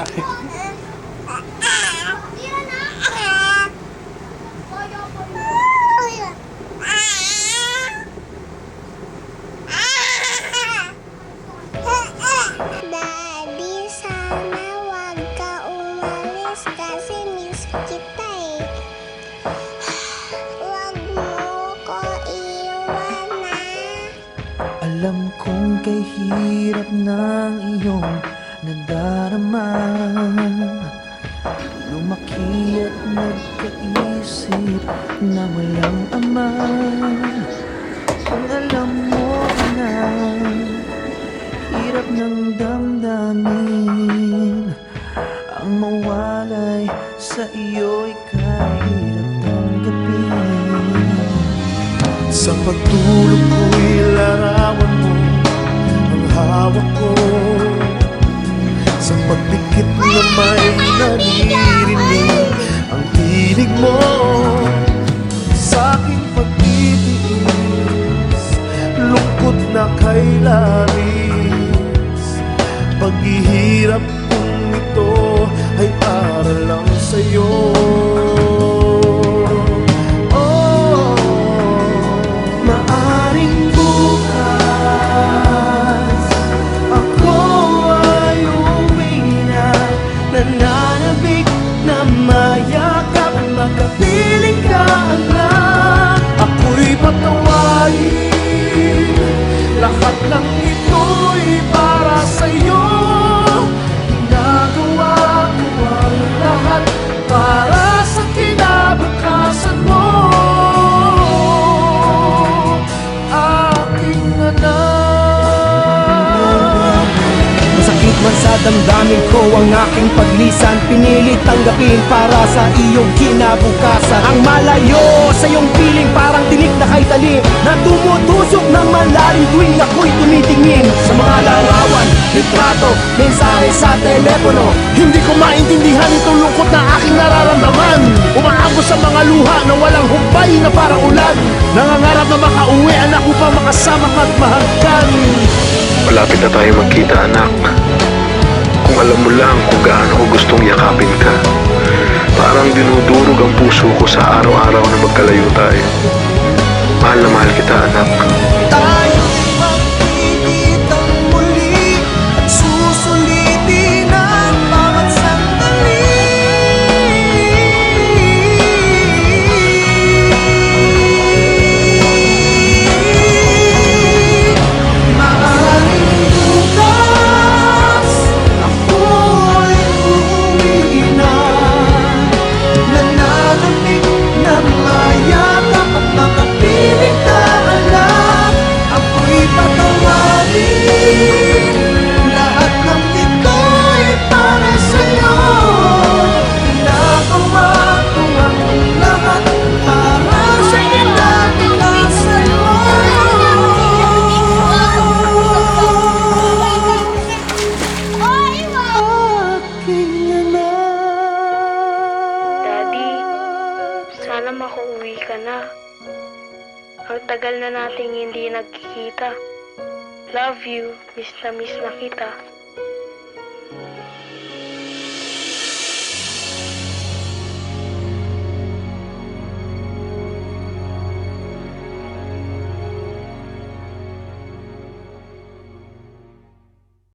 Daddy, sana wag ka umalis kasi miss kita eh. Wag mo ko iwan na. Alam kong kay hirap ng iyong nadarama Lumaki at nagkaisip na walang ama. Kung alam mo na Hirap ng damdamin Ang mawalay sa iyo'y kahirap tanggapin sa pagtulog ko'y larawan mo Ang hawak ko naririnig Ang tinig mo Sa aking pagtitiis. Lungkot na kay labis Paghihirap kong ito Ay para lang sa'yo Lahat ng ito'y para sa'yo. Ginagawa ko lahat Para sa kinabukasan mo. Aking anak. Masakit man sa damdamin ko ang aking paglisan. Pinilit tanggapin para sa iyong kinabukasan. Ang malayo sa iyong tinik na tumutusok ng malalim tuwing ako'y tumitingin. Sa mga larawan, litrato, mensahe sa telepono. Hindi ko maintindihan itong lungkot na aking nararamdaman. Umaabot sa mga luha na walang humpay na parang ulan. Nangangarap na makauwi anak upang makasama ka at mahagkan. Malapit na tayo magkita anak. Kung alam mo lang kung gaano ko gustong yakapin ka Parang dinudurog ang puso ko sa araw-araw na magkalayo tayo Mahal na mahal kita makauwi ka na. Ang tagal na nating hindi nagkikita. Love you, miss na miss na kita.